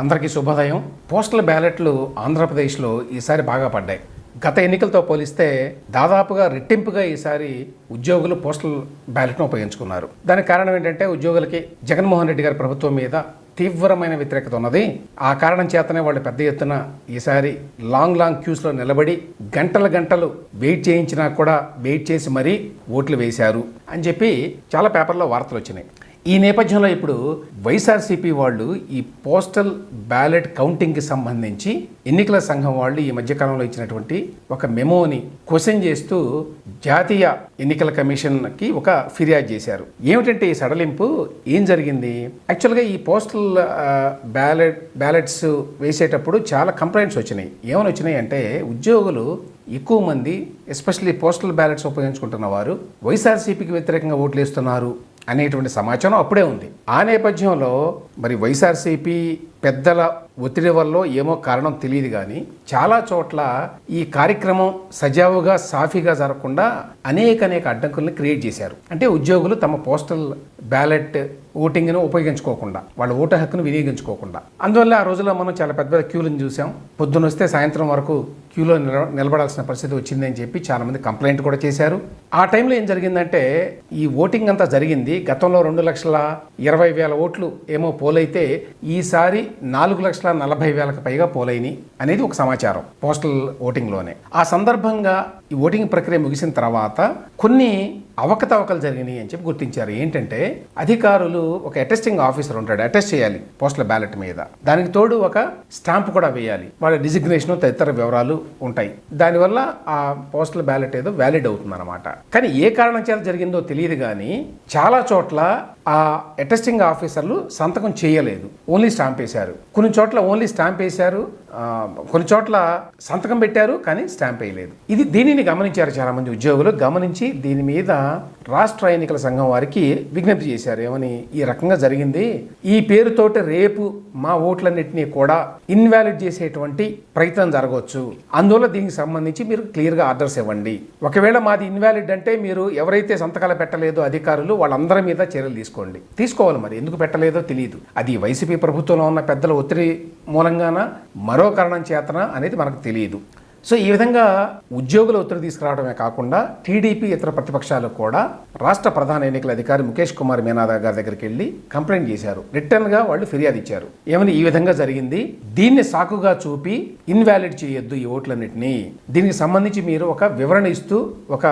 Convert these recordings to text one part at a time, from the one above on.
అందరికీ శుభోదయం. పోస్టల్ బ్యాలెట్లు ఆంధ్రప్రదేశ్లో ఈసారి బాగా పడ్డాయి. గత ఎన్నికలతో పోలిస్తే దాదాపుగా రెట్టింపుగా ఈసారి ఉద్యోగులు పోస్టల్ బ్యాలెట్ను ఉపయోగించుకున్నారు. దానికి కారణం ఏంటంటే ఉద్యోగులకి జగన్మోహన్ రెడ్డి గారి ప్రభుత్వం మీద తీవ్రమైన వ్యతిరేకత ఉన్నది. ఆ కారణం చేతనే వాళ్ళు పెద్ద ఎత్తున ఈసారి లాంగ్ లాంగ్ క్యూస్లో నిలబడి గంటల గంటలు వెయిట్ చేయించినా కూడా వెయిట్ చేసి మరీ ఓట్లు వేశారు అని చెప్పి చాలా పేపర్లో వార్తలు వచ్చినాయి. ఈ నేపథ్యంలో ఇప్పుడు వైఎస్ఆర్సీపీ వాళ్ళు ఈ పోస్టల్ బ్యాలెట్ కౌంటింగ్కి సంబంధించి ఎన్నికల సంఘం వాళ్ళు ఈ మధ్యకాలంలో ఇచ్చినటువంటి ఒక మెమోని క్వశ్చన్ చేస్తూ జాతీయ ఎన్నికల కమిషన్కి ఒక ఫిర్యాదు చేశారు. ఏమిటంటే ఈ సడలింపు? ఏం జరిగింది? యాక్చువల్గా ఈ పోస్టల్ బ్యాలెట్ బ్యాలెట్స్ వేసేటప్పుడు చాలా కంప్లైంట్స్ వచ్చినాయి. ఏమని వచ్చినాయి అంటే ఉద్యోగులు ఎక్కువ మంది ఎస్పెషల్లీ పోస్టల్ బ్యాలెట్స్ ఉపయోగించుకుంటున్న వారు వైఎస్ఆర్సీపీకి వ్యతిరేకంగా ఓట్లు వేస్తున్నారు. అనేటువంటి సమాచారం అప్పుడే ఉంది. ఆ నేపథ్యంలో మరి వైఎస్ఆర్సీపీ పెద్దల ఒత్తిడి వల్ల ఏమో కారణం తెలియదు కానీ చాలా చోట్ల ఈ కార్యక్రమం సజావుగా సాఫీగా జరగకుండా అనేక అనేక అడ్డంకుల్ని క్రియేట్ చేశారు. అంటే ఉద్యోగులు తమ పోస్టల్ బ్యాలెట్ ఓటింగ్ను ఉపయోగించుకోకుండా వాళ్ళ ఓటు హక్కును వినియోగించుకోకుండా. అందువల్ల ఆ రోజుల్లో మనం చాలా పెద్ద పెద్ద క్యూలను చూసాం. పొద్దున వస్తే సాయంత్రం వరకు క్యూలో నిల నిలబడాల్సిన పరిస్థితి వచ్చిందని చెప్పి చాలామంది కంప్లైంట్ కూడా చేశారు. ఆ టైంలో ఏం జరిగిందంటే ఈ ఓటింగ్ అంతా జరిగింది. గతంలో రెండు లక్షల ఇరవై వేల ఓట్లు ఏమో పోలైతే ఈసారి నాలుగు లక్షల నలభై వేలకు పైగా పోలైని అనేది ఒక సమాచారం పోస్టల్ ఓటింగ్లోనే. ఆ సందర్భంగా ఈ ఓటింగ్ ప్రక్రియ ముగిసిన తర్వాత కొన్ని అవకతవకలు జరిగినాయి అని చెప్పి గుర్తించారు. ఏంటంటే అధికారులు ఒక అటెస్టింగ్ ఆఫీసర్ ఉంటాడు అటెస్ట్ చేయాలి పోస్టల్ బ్యాలెట్ మీద. దానికి తోడు ఒక స్టాంప్ కూడా వేయాలి. వాళ్ళ డిజిగ్నేషన్ తదితర వివరాలు ఉంటాయి. దానివల్ల ఆ పోస్టల్ బ్యాలెట్ ఏదో వ్యాలిడ్ అవుతుంది అనమాట కానీ ఏ కారణం చేత జరిగిందో తెలియదు కానీ చాలా చోట్ల ఆ అటెస్టింగ్ ఆఫీసర్లు సంతకం చేయలేదు. ఓన్లీ స్టాంప్ వేశారు. కొన్ని చోట్ల ఓన్లీ స్టాంప్ వేశారు. కొన్ని చోట్ల సంతకం పెట్టారు కానీ స్టాంప్ వేయలేదు. ఇది దీనిని గమనించారు చాలా మంది ఉద్యోగులు. గమనించి దీని మీద రాష్ట్ర ఎన్నికల సంఘం వారికి విజ్ఞప్తి చేశారు. ఏమని? ఈ రకంగా జరిగింది. ఈ పేరుతోటి రేపు మా ఓట్లన్నింటినీ కూడా ఇన్వాలిడ్ చేసేటువంటి ప్రయత్నం జరగవచ్చు. అందువల్ల దీనికి సంబంధించి మీరు క్లియర్గా ఆర్డర్స్ ఇవ్వండి. ఒకవేళ మాది ఇన్వాలిడ్ అంటే మీరు ఎవరైతే సంతకాలు పెట్టలేదో అధికారులు వాళ్ళందరి మీద చర్యలు తీసుకోండి. తీసుకోవాలి మరి. ఎందుకు పెట్టలేదో తెలియదు అది వైసీపీ ప్రభుత్వంలో ఉన్న పెద్దల ఒత్తిడి మూలంగాన? మరో కారణం చేతన అనేది మనకు తెలియదు సో ఈ విధంగా ఉద్యోగుల ఒత్తిడి తీసుకురావడమే కాకుండా టీడీపీ ఇతర ప్రతిపక్షాలు కూడా రాష్ట్ర ప్రధాన ఎన్నికల అధికారి ముఖేష్ కుమార్ మీనాదా గారి దగ్గరికి వెళ్ళి కంప్లైంట్ చేశారు. రిటర్న్గా వాళ్ళు ఫిర్యాదు ఇచ్చారు. ఏమని ఈ విధంగా జరిగింది? దీన్ని సాకుగా చూపి ఇన్వాలిడ్ చేయొద్దు ఈ ఓట్లన్నింటినీ. దీనికి సంబంధించి మీరు ఒక వివరణ ఇస్తూ ఒక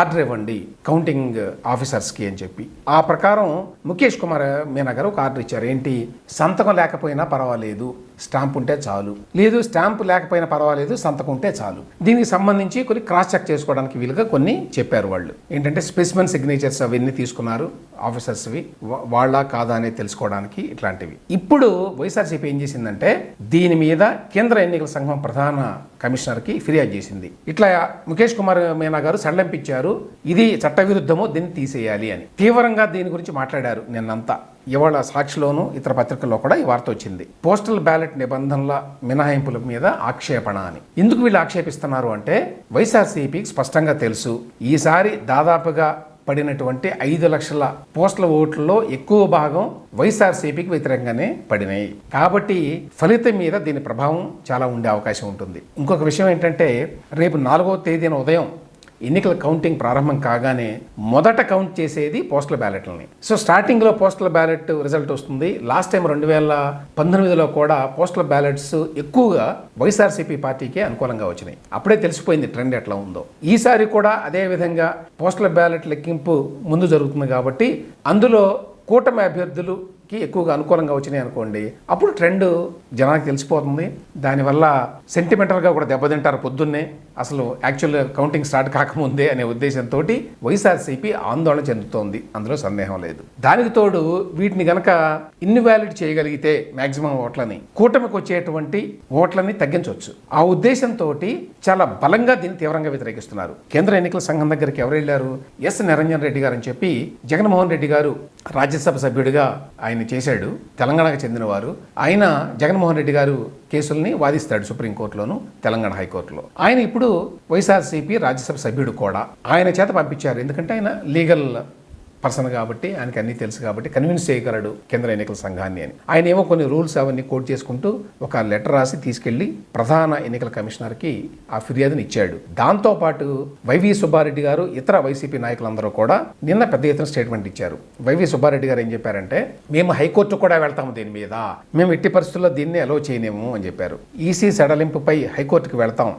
ఆర్డర్ ఇవ్వండి కౌంటింగ్ ఆఫీసర్స్కి అని చెప్పి. ఆ ప్రకారం ముఖేష్ కుమార్ మీనా గారు ఒక ఆర్డర్ ఇచ్చారు. ఏంటి? సంతకం లేకపోయినా పర్వాలేదు. స్టాంప్ ఉంటే చాలు. లేదు స్టాంప్ లేకపోయినా పర్వాలేదు సంతకం ఉంటే చాలు. దీనికి సంబంధించి కొన్ని క్రాస్ చెక్ చేసుకోవడానికి వీలుగా కొన్ని చెప్పారు వాళ్ళు. ఏంటంటే స్పెసిమెన్ సిగ్నేచర్స్ అవన్నీ తీసుకున్నారు ఆఫీసర్స్వి. వాళ్ళ కాదా అనేది తెలుసుకోవడానికి ఇట్లాంటివి. ఇప్పుడు వైఎస్ఆర్సీపీ ఏం చేసిందంటే దీని మీద కేంద్ర ఎన్నికల సంఘం ప్రధాన కమిషనర్కి ఫిర్యాదు చేసింది. ఇట్లా ముఖేష్ కుమార్ మీనా గారు సడలింపించారు ఇది చట్టవిరుద్ధమో దీన్ని తీసేయాలి అని. తీవ్రంగా దీని గురించి మాట్లాడారు నిన్నంతా. ఇవాళ సాక్షిలోను ఇతర పత్రికల్లో కూడా ఈ వార్త వచ్చింది. పోస్టల్ బ్యాలెట్ నిబంధనల మినహాయింపుల మీద ఆక్షేపణ అని. ఎందుకు వీళ్ళు ఆక్షేపిస్తున్నారు అంటే వైఎస్ఆర్సీపీకి స్పష్టంగా తెలుసు. ఈసారి దాదాపుగా పడినటువంటి ఐదు లక్షల పోస్టల్ ఓట్లలో ఎక్కువ భాగం వైఎస్ఆర్సీపీకి వ్యతిరేకంగానే పడినాయి. కాబట్టి ఫలితం మీద దీని ప్రభావం చాలా ఉండే అవకాశం ఉంటుంది. ఇంకొక విషయం ఏంటంటే రేపు నాలుగో తేదీన ఉదయం ఎన్నికల కౌంటింగ్ ప్రారంభం కాగానే మొదట కౌంట్ చేసేది పోస్టల్ బ్యాలెట్లని. సో స్టార్టింగ్లో పోస్టల్ బ్యాలెట్ రిజల్ట్ వస్తుంది. లాస్ట్ టైం రెండు వేల పంతొమ్మిదిలో కూడా పోస్టల్ బ్యాలెట్స్ ఎక్కువగా వైఎస్ఆర్సీపీ పార్టీకే అనుకూలంగా వచ్చినాయి. అప్పుడే తెలిసిపోయింది ట్రెండ్ ఎట్లా ఉందో. ఈసారి కూడా అదే విధంగా పోస్టల్ బ్యాలెట్ లెక్కింపు ముందు జరుగుతుంది కాబట్టి అందులో కూటమి అభ్యర్థులు కి ఎక్కువగా అనుకూలంగా వచ్చినాయి అనుకోండి అప్పుడు ట్రెండ్ జనానికి తెలిసిపోతుంది. దానివల్ల సెంటిమెంటల్గా కూడా దెబ్బతింటారు పొద్దున్నే. అసలు యాక్చువల్ కౌంటింగ్ స్టార్ట్ కాకముందే అనే ఉద్దేశంతో వైఎస్ఆర్సీపీ ఆందోళన చెందుతోంది. అందులో సందేహం లేదు. దానికి తోడు వీటిని గనక ఇన్వాలిడ్ చేయగలిగితే మాక్సిమం ఓట్లని కూటమికి వచ్చేటువంటి ఓట్లని తగ్గించవచ్చు ఆ ఉద్దేశంతో చాలా బలంగా దీన్ని తీవ్రంగా వ్యతిరేకిస్తున్నారు. కేంద్ర ఎన్నికల సంఘం దగ్గరికి ఎవరు వెళ్ళారు? ఎస్. నిరంజన్ రెడ్డి గారు అని చెప్పి జగన్మోహన్ రెడ్డి గారు రాజ్యసభ సభ్యుడిగా ఆయన చేశాడు తెలంగాణకు చెందినవారు. ఆయన జగన్మోహన్ రెడ్డి గారు కేసుల్ని వాదిస్తాడు సుప్రీంకోర్టులోను తెలంగాణ హైకోర్టులో. ఆయన ఇప్పుడు వైఎస్ఆర్సీపీ రాజ్యసభ సభ్యుడు కూడా. ఆయన చేత పంపించారు. ఎందుకంటే ఆయన లీగల్ పర్సన్ కాబట్టి ఆయనకి అన్ని తెలుసు కాబట్టి కన్విన్స్ చేయగలడు కేంద్ర ఎన్నికల సంఘాన్ని అని. ఆయన ఏమో కొన్ని రూల్స్ అవన్నీ కోట్ చేసుకుంటూ ఒక లెటర్ రాసి తీసుకెళ్ళి ప్రధాన ఎన్నికల కమిషనర్కి ఆ ఫిర్యాదుని ఇచ్చాడు. దాంతోపాటు వైవి సుబ్బారెడ్డి గారు ఇతర వైసీపీ నాయకులందరూ కూడా నిన్న పెద్ద ఎత్తున స్టేట్మెంట్ ఇచ్చారు. వైవి సుబ్బారెడ్డి గారు ఏం చెప్పారంటే మేము హైకోర్టు కూడా వెళ్తాము దీని మీద. మేము ఎట్టి పరిస్థితుల్లో దీన్ని అలో చేయలేము అని చెప్పారు. ఈసీ సడలింపుపై హైకోర్టుకు వెళ్తాం.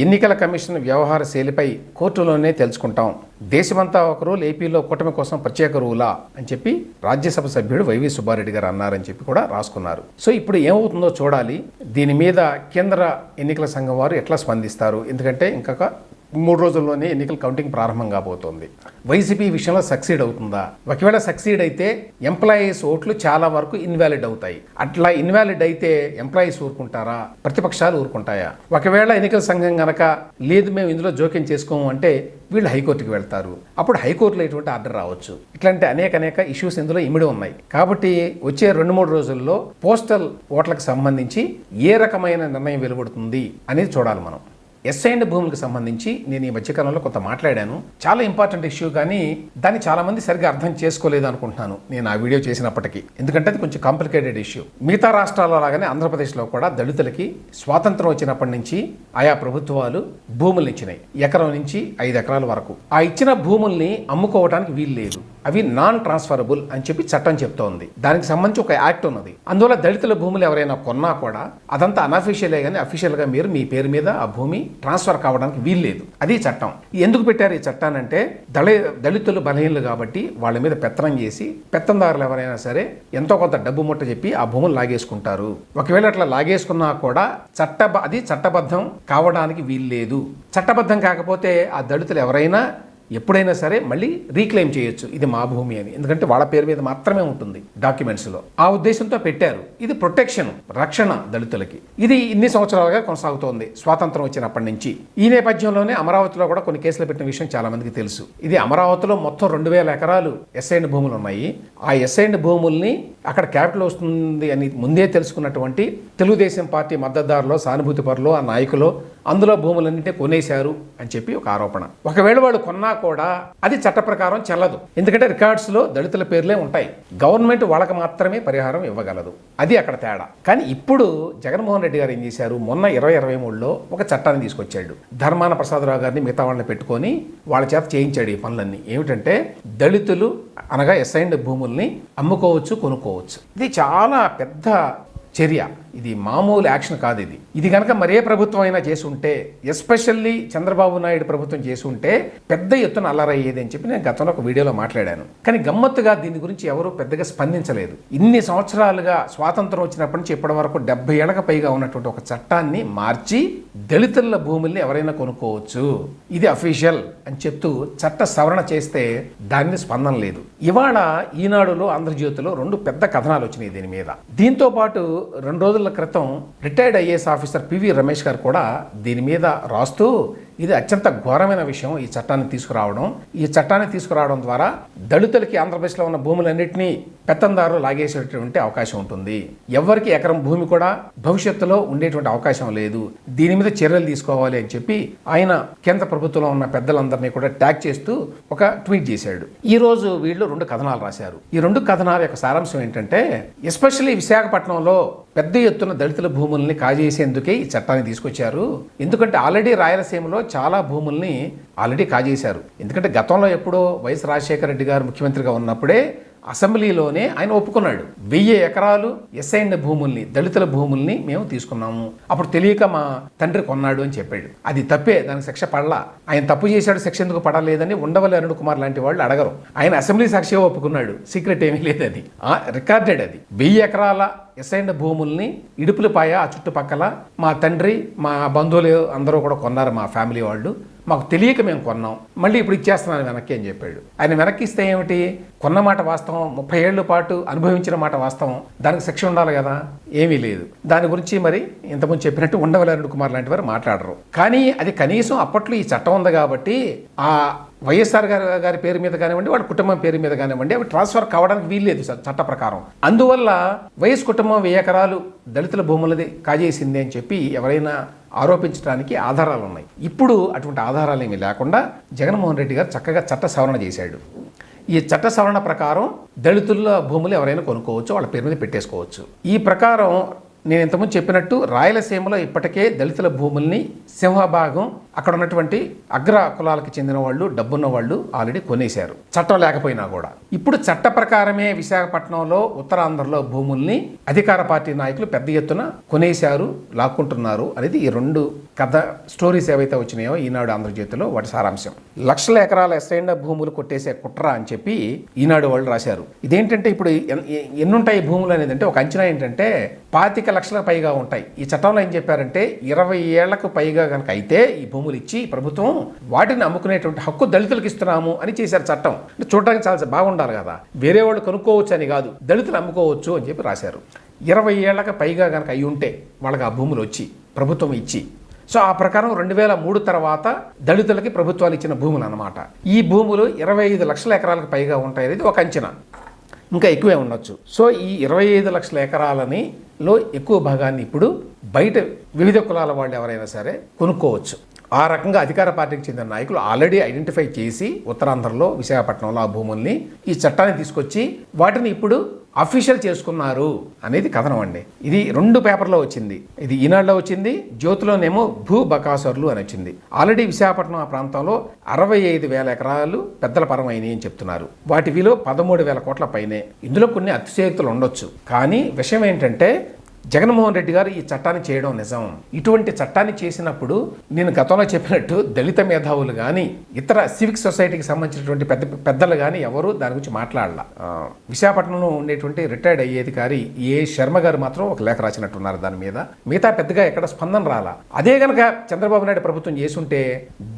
ఎన్నికల కమిషన్ వ్యవహార శైలిపై కోర్టులోనే తెలుసుకుంటాం దేశమంతా ఒక ఏపీలో కూటమి కోసం ప్రత్యేక రూలా అని చెప్పి రాజ్యసభ సభ్యుడు వైవి సుబ్బారెడ్డి గారు అన్నారని చెప్పి కూడా రాసుకున్నారు. సో ఇప్పుడు ఏమవుతుందో చూడాలి. దీని మీద కేంద్ర ఎన్నికల సంఘం వారు ఎట్లా స్పందిస్తారు? ఎందుకంటే ఇంకొక మూడు రోజుల్లోనే ఎన్నికల కౌంటింగ్ ప్రారంభం కాబోతోంది. వైసీపీ విషయంలో సక్సీడ్ అవుతుందా? ఒకవేళ సక్సీడ్ అయితే ఎంప్లాయీస్ ఓట్లు చాలా వరకు ఇన్వాలిడ్ అవుతాయి. అట్లా ఇన్వాలిడ్ అయితే ఎంప్లాయీస్ ఊరుకుంటారా? ప్రతిపక్షాలు ఊరుకుంటాయా? ఒకవేళ ఎన్నికల సంఘం గనక లేదు మేము ఇందులో జోక్యం చేసుకోము అంటే వీళ్ళు హైకోర్టుకి వెళ్తారు. అప్పుడు హైకోర్టులో ఎటువంటి ఆర్డర్ రావచ్చు. ఇట్లాంటి అనేక అనేక ఇష్యూస్ ఇందులో ఇమిడి ఉన్నాయి. కాబట్టి వచ్చే రెండు మూడు రోజుల్లో పోస్టల్ ఓట్లకు సంబంధించి ఏ రకమైన నిర్ణయం వెలువడుతుంది అనేది చూడాలి మనం. ఎస్ఐండ్ భూములకు సంబంధించి నేను ఈ మధ్యకాలంలో కొంత మాట్లాడాను. చాలా ఇంపార్టెంట్ ఇష్యూ కానీ దాన్ని చాలా మంది సరిగ్గా అర్థం చేసుకోలేదు అనుకుంటున్నాను నేను ఆ వీడియో చేసినప్పటికీ. ఎందుకంటే అది కొంచెం కాంప్లికేటెడ్ ఇష్యూ మిగతా రాష్ట్రాల లాగానే ఆంధ్రప్రదేశ్లో కూడా దళితులకి స్వాతంత్రం వచ్చినప్పటి నుంచి ఆయా ప్రభుత్వాలు భూములు ఇచ్చినాయి. ఎకరం నుంచి ఐదు ఎకరాల వరకు. ఆ ఇచ్చిన భూముల్ని అమ్ముకోవడానికి వీలు లేదు. అవి నాన్ ట్రాన్స్ఫరబుల్ అని చెప్పి చట్టం చెప్తోంది. దానికి సంబంధించి ఒక యాక్ట్ ఉన్నది. అందువల్ల దళితుల భూములు ఎవరైనా కొన్నా కూడా అదంతా అనఫీషియలే కానీ అఫీషియల్గా మీరు మీ పేరు మీద ఆ భూమి ట్రాన్స్ఫర్ కావడానికి వీల్లేదు. అది చట్టం. ఎందుకు పెట్టారు ఈ చట్టానంటే దళి దళితులు బలహీనలు కాబట్టి వాళ్ళ మీద పెత్తనం చేసి పెత్తందారులు ఎవరైనా సరే ఎంతో కొంత డబ్బు ముట్ట చెప్పి ఆ భూములు లాగేసుకుంటారు. ఒకవేళ అట్లా లాగేసుకున్నా కూడా చట్ట అది చట్టబద్ధం కావడానికి వీల్లేదు. చట్టబద్ధం కాకపోతే ఆ దళితులు ఎవరైనా ఎప్పుడైనా సరే మళ్ళీ రీక్లెయిమ్ చేయొచ్చు. ఇది మా భూమి అని. ఎందుకంటే వాళ్ళ పేరు మీద మాత్రమే ఉంటుంది డాక్యుమెంట్స్లో. ఆ ఉద్దేశంతో పెట్టారు. ఇది ప్రొటెక్షన్ రక్షణ దళితులకి. ఇది ఇన్ని సంవత్సరాలుగా కొనసాగుతోంది. స్వాతంత్రం వచ్చినప్పటి నుంచి. ఈ నేపథ్యంలోనే అమరావతిలో కూడా కొన్ని కేసులు పెట్టిన విషయం చాలా మందికి తెలుసు. ఇది అమరావతిలో మొత్తం రెండు వేల ఎకరాలు ఎస్ఐండ్ భూములు ఉన్నాయి. ఆ ఎస్ఐండ్ భూముల్ని అక్కడ క్యాపిటల్ వస్తుంది అని ముందే తెలుసుకున్నటువంటి తెలుగుదేశం పార్టీ మద్దతుదారులో సానుభూతి పరులు ఆ నాయకులు అందులో భూములన్నింటినీ కొనేశారు అని చెప్పి ఒక ఆరోపణ. ఒకవేళ వాళ్ళు కొన్నా కూడా అది చట్ట ప్రకారం చెల్లదు. ఎందుకంటే రికార్డ్స్లో దళితుల పేర్లే ఉంటాయి. గవర్నమెంట్ వాళ్ళకి మాత్రమే పరిహారం ఇవ్వగలదు. అది అక్కడ తేడా. కానీ ఇప్పుడు జగన్మోహన్ రెడ్డి గారు ఏం చేశారు? మొన్న ఇరవై ఇరవై మూడులో ఒక చట్టాన్ని తీసుకొచ్చాడు. ధర్మాన ప్రసాదరావు గారిని మిగతా వాళ్ళని పెట్టుకొని వాళ్ళ చేత చేయించాడు ఈ పనులన్నీ. ఏమిటంటే దళితులు అనగా ఎస్ఐండ్ భూముల్ని అమ్ముకోవచ్చు కొనుక్కోవచ్చు. ఇది చాలా పెద్ద చర్య. ఇది మామూలు యాక్షన్ కాదు ఇది. ఇది కనుక మరే ప్రభుత్వం అయినా చేసి ఉంటే ఎస్పెషల్లీ చంద్రబాబు నాయుడు ప్రభుత్వం చేసి ఉంటే పెద్ద ఎత్తున అల్లరయ్యేది అని చెప్పి నేను గతంలో ఒక వీడియోలో మాట్లాడాను. కానీ గమ్మత్తుగా దీని గురించి ఎవరు పెద్దగా స్పందించలేదు. ఇన్ని సంవత్సరాలుగా స్వాతంత్రం వచ్చినప్పటి నుంచి ఇప్పటి వరకు డెబ్బై ఏళ్ళకు పైగా ఉన్నటువంటి ఒక చట్టాన్ని మార్చి దళితుల భూముల్ని ఎవరైనా కొనుక్కోవచ్చు. ఇది అఫీషియల్ అని చెప్తూ చట్ట సవరణ చేస్తే దాన్ని స్పందన లేదు. ఇవాళ ఈనాడులో ఆంధ్రజ్యోతిలో రెండు పెద్ద కథనాలు వచ్చినాయి దీని మీద. దీంతో పాటు రెండు రోజుల క్రితం retired IAS officer PV Ramesh గారు కూడా దీని మీద రాస్తూ ఇది అత్యంత ఘోరమైన విషయం ఈ చట్టాన్ని తీసుకురావడం. ఈ చట్టాన్ని తీసుకురావడం ద్వారా దళితులకి ఆంధ్రప్రదేశ్లో ఉన్న భూములన్నింటినీ పెత్తందారులు లాగేసేటటువంటి అవకాశం ఉంటుంది. ఎవరికి ఎకరం భూమి కూడా భవిష్యత్తులో ఉండేటువంటి అవకాశం లేదు. దీని మీద చర్యలు తీసుకోవాలి అని చెప్పి ఆయన కేంద్ర ప్రభుత్వంలో ఉన్న పెద్దలందరినీ కూడా ట్యాగ్ చేస్తూ ఒక ట్వీట్ చేశాడు. ఈ రోజు వీళ్ళు రెండు కథనాలు రాశారు. ఈ రెండు కథనాల యొక్క సారాంశం ఏంటంటే ఎస్పెషల్లీ విశాఖపట్నంలో పెద్ద ఎత్తున దళితుల భూముల్ని కాజేసేందుకే ఈ చట్టాన్ని తీసుకొచ్చారు. ఎందుకంటే ఆల్రెడీ రాయలసీమలో చాలా భూముల్ని ఆల్రెడీ కాజేశారు. ఎందుకంటే గతంలో ఎప్పుడో వైఎస్ రాజశేఖర రెడ్డి గారు ముఖ్యమంత్రిగా ఉన్నప్పుడే అసెంబ్లీలోనే ఆయన ఒప్పుకున్నాడు. వెయ్యి ఎకరాలు ఎస్ఐండ్ భూముల్ని దళితుల భూముల్ని మేము తీసుకున్నాము. అప్పుడు తెలియక మా తండ్రి కొన్నాడు అని చెప్పాడు. అది తప్పే దానికి శిక్ష పడలా. ఆయన తప్పు చేశాడు శిక్ష ఎందుకు పడలేదని ఉండవల్లి అరుణ్ కుమార్ లాంటి వాళ్ళు అడగరు. ఆయన అసెంబ్లీ సాక్షిగా ఒప్పుకున్నాడు. సీక్రెట్ ఏమీ లేదు అది రికార్డెడ్ అది. వెయ్యి ఎకరాల ఎస్ఐండ్ భూముల్ని ఇడుపులపాయ ఆ చుట్టుపక్కల మా తండ్రి మా బంధువులు అందరూ కూడా కొన్నారు మా ఫ్యామిలీ వాళ్ళు. మాకు తెలియక మేము కొన్నాం. మళ్ళీ ఇప్పుడు ఇచ్చేస్తున్నాను వెనక్కి అని చెప్పాడు. ఆయన వెనక్కి ఇస్తే ఏమిటి? కొన్న మాట వాస్తవం ముప్పై ఏళ్ళ పాటు అనుభవించిన మాట వాస్తవం. దానికి శిక్ష ఉండాలి కదా? ఏమీ లేదు. దాని గురించి మరి ఇంతకుముందు చెప్పినట్టు ఉండవలరుణ్ అరుణ్ కుమార్ లాంటి వారు మాట్లాడరు. కానీ అది కనీసం అప్పట్లో ఈ చట్టం ఉంది కాబట్టి ఆ వైఎస్ఆర్ గారి గారి పేరు మీద కానివ్వండి వాళ్ళ కుటుంబం పేరు మీద కానివ్వండి అవి ట్రాన్స్ఫర్ కావడానికి వీల్లేదు చ- చట్ట ప్రకారం. అందువల్ల వైఎస్ కుటుంబం వెయ్యి ఎకరాలు దళితుల భూములది కాజేసింది అని చెప్పి ఎవరైనా ఆరోపించడానికి ఆధారాలు ఉన్నాయి. ఇప్పుడు అటువంటి ఆధారాలు ఏమీ లేకుండా జగన్మోహన్ రెడ్డి గారు చక్కగా చట్ట సవరణ చేశాడు. ఈ చట్ట సవరణ ప్రకారం దళితుల భూములు ఎవరైనా కొనుక్కోవచ్చు వాళ్ళ పేరు మీద పెట్టేసుకోవచ్చు. ఈ ప్రకారం నేను ఇంతకుముందు చెప్పినట్టు రాయలసీమలో ఇప్పటికే దళితుల భూముల్ని సింహభాగం అక్కడ ఉన్నటువంటి అగ్ర కులాలకు చెందిన వాళ్ళు డబ్బున్న వాళ్ళు ఆల్రెడీ కొనేశారు. చట్టం లేకపోయినా కూడా. ఇప్పుడు చట్ట ప్రకారమే విశాఖపట్నంలో ఉత్తరాంధ్రలో భూముల్ని అధికార పార్టీ నాయకులు పెద్ద ఎత్తున కొనేశారు లాక్కుంటున్నారు అనేది ఈ రెండు కథ స్టోరీస్ ఏవైతే వచ్చినాయో ఈనాడు ఆంధ్రజ్యోతిలో వాటి సారాంశం. లక్షల ఎకరాల ఎస్ఐండ భూములు కొట్టేసే కుట్ర అని చెప్పి ఈనాడు వాళ్ళు రాశారు. ఇదేంటంటే ఇప్పుడు ఎన్నుంటాయి భూములు అనేది అంటే ఒక అంచనా ఏంటంటే పాతిక లక్షలకు పైగా ఉంటాయి. ఈ చట్టంలో ఏం చెప్పారంటే ఇరవై ఏళ్ళకు పైగా కనుక అయితే ఈ భూములు భూములు ఇచ్చి ప్రభుత్వం వాటిని అమ్ముకునేటువంటి హక్కు దళితులకు ఇస్తున్నాము అని చేశారు చట్టం. చూడడానికి చాలా బాగుండాలి కదా. వేరే వాళ్ళు కొనుక్కోవచ్చు అని కాదు దళితులు అమ్ముకోవచ్చు అని చెప్పి రాశారు. ఇరవై ఏళ్ళకు పైగా కనుక అయి ఉంటే వాళ్ళకి ఆ భూములు వచ్చి ప్రభుత్వం ఇచ్చి సో ఆ ప్రకారం రెండు వేల మూడు తర్వాత దళితులకి ప్రభుత్వాలు ఇచ్చిన భూములు అన్నమాట. ఈ భూములు ఇరవై ఐదు లక్షల ఎకరాలకు పైగా ఉంటాయి అనేది ఒక అంచనా. ఇంకా ఎక్కువే ఉండొచ్చు. సో ఈ ఇరవై ఐదు లక్షల ఎకరాలని లో ఎక్కువ భాగాన్ని ఇప్పుడు బయట వివిధ కులాల వాళ్ళు ఎవరైనా సరే కొనుక్కోవచ్చు. ఆ రకంగా అధికార పార్టీకి చెందిన నాయకులు ఆల్రెడీ ఐడెంటిఫై చేసి ఉత్తరాంధ్రలో విశాఖపట్నంలో ఆ భూముల్ని ఈ చట్టాన్ని తీసుకొచ్చి వాటిని ఇప్పుడు అఫీషియల్ చేసుకున్నారు అనేది కథనం అండి. ఇది రెండు పేపర్లో వచ్చింది. ఇది ఈనాడులో వచ్చింది జ్యోతిలోనేమో భూ బకాసర్లు అని వచ్చింది. ఆల్రెడీ విశాఖపట్నం ఆ ప్రాంతంలో అరవై ఐదు వేల ఎకరాలు పెద్దల పరమైనవి అని చెప్తున్నారు. వాటి విలువ పదమూడు వేల కోట్ల పైనే. ఇందులో కొన్ని అతిశయక్తులు ఉండొచ్చు. కానీ విషయం ఏంటంటే జగన్మోహన్ రెడ్డి గారు ఈ చట్టాన్ని చేయడం నిజం. ఇటువంటి చట్టాన్ని చేసినప్పుడు నేను గతంలో చెప్పినట్టు దళిత మేధావులు కానీ ఇతర సివిక్ సొసైటీకి సంబంధించినటువంటి పెద్ద పెద్దలు కానీ ఎవరు దాని గురించి మాట్లాడాల. విశాఖపట్నంలో ఉండేటువంటి రిటైర్డ్ అయ్యే అధికారి ఏ శర్మ గారు మాత్రం ఒక లేఖ రాసినట్టున్నారు దాని మీద. మిగతా పెద్దగా ఎక్కడ స్పందన రాలా. అదే గనక చంద్రబాబు నాయుడు ప్రభుత్వం చేసుంటే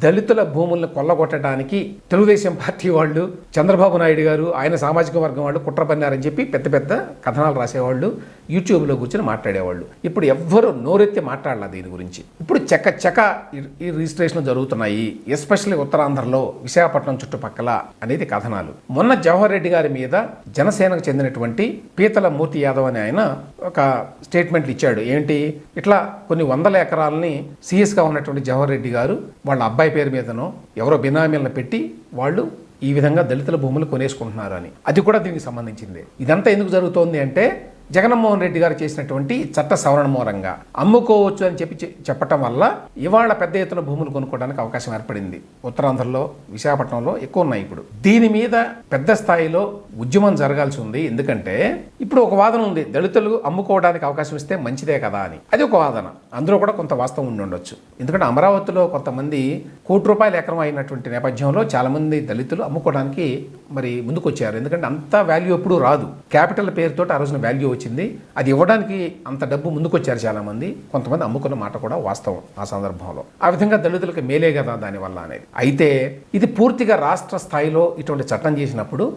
దళితుల భూములను కొల్లగొట్టడానికి తెలుగుదేశం పార్టీ వాళ్ళు చంద్రబాబు నాయుడు గారు ఆయన సామాజిక వర్గం వాళ్ళు కుట్ర పన్నారని చెప్పి పెద్ద పెద్ద కథనాలు రాసేవాళ్ళు. యూట్యూబ్లో కూర్చొని మాట్లాడేవాళ్ళు. ఇప్పుడు ఎవ్వరు నోరెత్తి మాట్లాడాల దీని గురించి. ఇప్పుడు చెక్క చెక ఈ- రిజిస్ట్రేషన్ రిజిస్ట్రేషన్లు జరుగుతున్నాయి. ఎస్పెషల్లీ ఉత్తరాంధ్రలో విశాఖపట్నం చుట్టుపక్కల అనేది కథనాలు. మొన్న జవహర్ రెడ్డి గారి మీద జనసేనకు చెందినటువంటి పీతల మూర్తి యాదవ్ అని ఆయన ఒక స్టేట్మెంట్లు ఇచ్చాడు. ఏంటి? ఇట్లా కొన్ని వందల ఎకరాలని సీఎస్గా ఉన్నటువంటి జవహర్ రెడ్డి గారు వాళ్ళ అబ్బాయి పేరు మీదనో ఎవరో బినామీలను పెట్టి వాళ్ళు ఈ విధంగా దళితుల భూములు కొనేసుకుంటున్నారు అని. అది కూడా దీనికి సంబంధించింది. ఇదంతా ఎందుకు జరుగుతోంది అంటే జగన్మోహన్ రెడ్డి గారు చేసినటువంటి చట్ట సవరణ మూలంగా అమ్ముకోవచ్చు అని చెప్పి చెప్పటం వల్ల ఇవాళ పెద్ద ఎత్తున భూములు కొనుక్కోవడానికి అవకాశం ఏర్పడింది. ఉత్తరాంధ్రలో విశాఖపట్నంలో ఎక్కువ ఉన్నాయి ఇప్పుడు. దీని మీద పెద్ద స్థాయిలో ఉద్యమం జరగాల్సి ఉంది. ఎందుకంటే ఇప్పుడు ఒక వాదన ఉంది. దళితులు అమ్ముకోవడానికి అవకాశం ఇస్తే మంచిదే కదా అని. అది ఒక వాదన. అందులో కూడా కొంత వాస్తవం ఉండి ఉండొచ్చు. ఎందుకంటే అమరావతిలో కొంతమంది కోటి రూపాయల ఎకరం అయినటువంటి నేపథ్యంలో చాలామంది దళితులు అమ్ముకోవడానికి మరి ముందుకు వచ్చారు ఎందుకంటే అంత వాల్యూ ఎప్పుడూ రాదు. క్యాపిటల్ పేరుతో ఆ రోజున వాల్యూ వచ్చింది. అది ఇవ్వడానికి అంత డబ్బు ముందుకొచ్చారు చాలామంది. చాలా మంది కొంతమంది అమ్ముకున్న మాట కూడా వాస్తవం ఆ సందర్భంలో. ఆ విధంగా దళితులకు మేలే కదా దానివల్ల అనేది. అయితే ఇది పూర్తిగా రాష్ట్ర స్థాయిలో ఇటువంటి చట్టం చేసినప్పుడు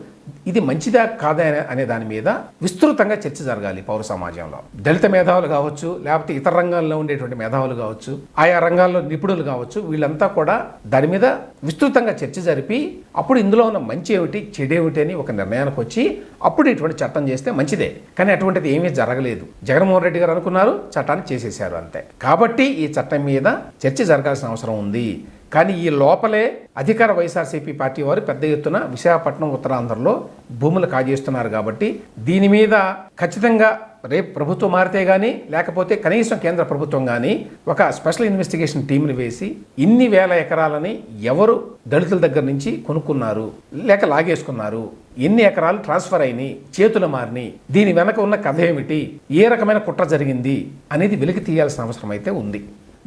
ఇది మంచిదా కాదా అనే- దాని మీద విస్తృతంగా చర్చ జరగాలి పౌర సమాజంలో. దళిత మేధావులు కావచ్చు లేకపోతే ఇతర రంగాల్లో ఉండేటువంటి మేధావులు కావచ్చు ఆయా రంగాల్లో నిపుణులు కావచ్చు వీళ్ళంతా కూడా దాని మీద విస్తృతంగా చర్చ జరిపి అప్పుడు ఇందులో ఉన్న మంచి ఏమిటి చెడేమిటి అని ఒక నిర్ణయానికి వచ్చి అప్పుడు ఇటువంటి చట్టం చేస్తే మంచిదే. కానీ అటువంటిది ఏమీ జరగలేదు. జగన్మోహన్ రెడ్డి గారు అనుకున్నారు చట్టాన్ని చేసేశారు అంతే. కాబట్టి ఈ చట్టం మీద చర్చ జరగాల్సిన అవసరం ఉంది. కానీ ఈ లోపలే అధికార వైఎస్ఆర్సీపీ పార్టీ వారు పెద్ద ఎత్తున విశాఖపట్నం ఉత్తరాంధ్రలో భూములు కాజేస్తున్నారు కాబట్టి దీని మీద ఖచ్చితంగా రేపు ప్రభుత్వం మారితే కానీ లేకపోతే కనీసం కేంద్ర ప్రభుత్వం కానీ ఒక స్పెషల్ ఇన్వెస్టిగేషన్ టీంని వేసి ఇన్ని వేల ఎకరాలని ఎవరు దళితుల దగ్గర నుంచి కొనుక్కున్నారు లేక లాగేసుకున్నారు ఎన్ని ఎకరాలు ట్రాన్స్ఫర్ అయినాయి చేతులు మారినాయి దీని వెనక ఉన్న కథ ఏమిటి ఏ రకమైన కుట్ర జరిగింది అనేది వెలికి తీయాల్సిన అవసరం అయితే ఉంది.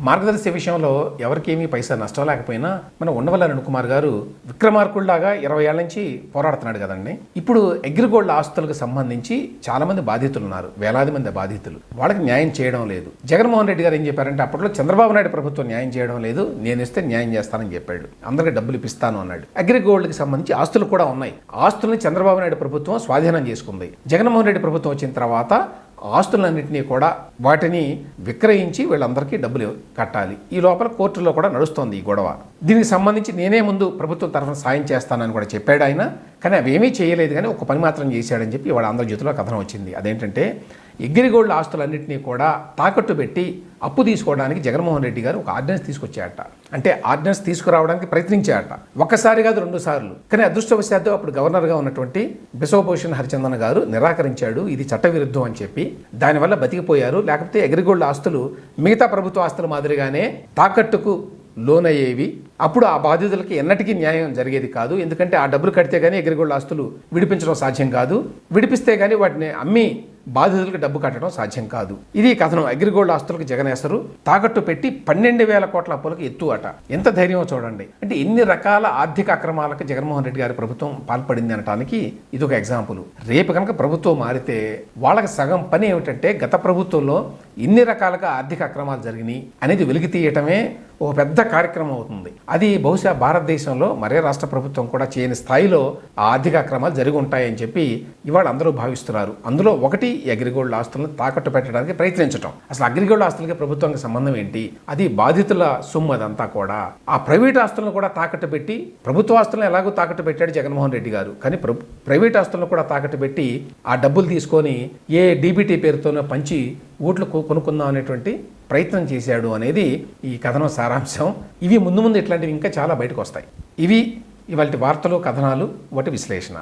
మార్గదర్శి విషయంలో ఎవరికేమీ పైసా నష్టం లేకపోయినా మన ఉండవల్లి కుమార్ గారు విక్రమార్కుల్లాగా ఇరవై ఏళ్ళ నుంచి పోరాడుతున్నాడు కదండి. ఇప్పుడు అగ్రిగోల్డ్ ఆస్తులకు సంబంధించి చాలామంది బాధితులు ఉన్నారు వేలాది మంది బాధితులు. వాళ్ళకి న్యాయం చేయడం లేదు. జగన్మోహన్ రెడ్డి గారు ఏం చెప్పారంటే అప్పట్లో చంద్రబాబు నాయుడు ప్రభుత్వం న్యాయం చేయడం లేదు నేను ఇస్తే న్యాయం చేస్తానని చెప్పాడు. అందరికీ డబ్బులు ఇప్పిస్తాను అన్నాడు. అగ్రిగోల్డ్కి సంబంధించి ఆస్తులు కూడా ఉన్నాయి. ఆస్తుల్ని చంద్రబాబు నాయుడు ప్రభుత్వం స్వాధీనం చేసుకుంది. జగన్మోహన్ రెడ్డి ప్రభుత్వం వచ్చిన తర్వాత ఆస్తులన్నింటినీ కూడా వాటిని విక్రయించి వీళ్ళందరికీ డబ్బులు కట్టాలి. ఈ లోపల కోర్టులో కూడా నడుస్తోంది ఈ గొడవ. దీనికి సంబంధించి నేనే ముందు ప్రభుత్వం తరఫున సాయం చేస్తానని కూడా చెప్పాడు ఆయన. కానీ అవేమీ చేయలేదు కానీ ఒక పని మాత్రం చేశాడని చెప్పి వాడు ఆంధ్రజ్యోతిలో కథనం వచ్చింది. అదేంటంటే ఎగ్రిగోల్డ్ ఆస్తులన్నింటినీ కూడా తాకట్టు పెట్టి అప్పు తీసుకోవడానికి జగన్మోహన్ రెడ్డి గారు ఒక ఆర్డినెన్స్ తీసుకొచ్చారట. అంటే ఆర్డినెన్స్ తీసుకురావడానికి ప్రయత్నించారట. ఒకసారి కాదు రెండు సార్లు. కానీ అదృష్టవశాత్తు అప్పుడు గవర్నర్గా ఉన్నటువంటి బిశ్వభూషణ్ హరిచందన్ గారు నిరాకరించాడు. ఇది చట్టవిరుద్ధం అని చెప్పి. దానివల్ల బతికిపోయారు. లేకపోతే ఎగ్రిగోల్డ్ ఆస్తులు మిగతా ప్రభుత్వ ఆస్తుల మాదిరిగానే తాకట్టుకు లోనయ్యేవి. అప్పుడు ఆ బాధితులకి ఎన్నటికీ న్యాయం జరిగేది కాదు. ఎందుకంటే ఆ డబ్బులు కడితే కానీ ఎగ్రిగోల్డ్ ఆస్తులు విడిపించడం సాధ్యం కాదు. విడిపిస్తే కానీ వాటిని అమ్మి బాధితులకు డబ్బు కట్టడం సాధ్యం కాదు. ఇది కథనం. అగ్రిగోల్డ్ ఆస్తులకు జగనేశ్వరు తాకట్టు పెట్టి పన్నెండు వేల కోట్ల అప్పులకు ఎత్తు అట ఎంత ధైర్యమో చూడండి. అంటే ఎన్ని రకాల ఆర్థిక అక్రమాలకు జగన్మోహన్ రెడ్డి గారి ప్రభుత్వం పాల్పడింది అనటానికి ఇది ఒక ఎగ్జాంపుల్. రేపు కనుక ప్రభుత్వం మారితే వాళ్ళకి సగం పని ఏమిటంటే గత ప్రభుత్వంలో ఇన్ని రకాలుగా ఆర్థిక అక్రమాలు జరిగినాయి అనేది వెలికి తీయటమే ఒక పెద్ద కార్యక్రమం అవుతుంది. అది బహుశా భారతదేశంలో మరే రాష్ట్ర ప్రభుత్వం కూడా చేయని స్థాయిలో ఆ ఆర్థిక అక్రమాలు జరిగి ఉంటాయని చెప్పి ఇవాళ అందరూ భావిస్తున్నారు. అందులో ఒకటి అగ్రిగోల్డ్ ఆస్తులను తాకట్టు పెట్టడానికి ప్రయత్నించడం అసలు అగ్రిగోల్డ్ ఆస్తులకి ప్రభుత్వానికి సంబంధం ఏంటి? అది బాధితుల సొమ్ము అదంతా కూడా. ఆ ప్రైవేట్ ఆస్తులను కూడా తాకట్టు పెట్టి ప్రభుత్వ ఆస్తులను ఎలాగో తాకట్టు పెట్టాడు జగన్మోహన్ రెడ్డి గారు. కానీ ప్ర- ప్రైవేట్ ఆస్తులను కూడా తాకట్టు పెట్టి ఆ డబ్బులు తీసుకొని ఏ డీబీటీ పేరుతోనో పంచి ఓట్లు కొనుక్కుందాం అనేటువంటి ప్రయత్నం చేశాడు అనేది ఈ కథనం సారాంశం. ఇవి ముందు ముందు ఇట్లాంటివి ఇంకా చాలా బయటకు వస్తాయి. ఇవి ఇవాళ వార్తలు కథనాలు వాటి విశ్లేషణ.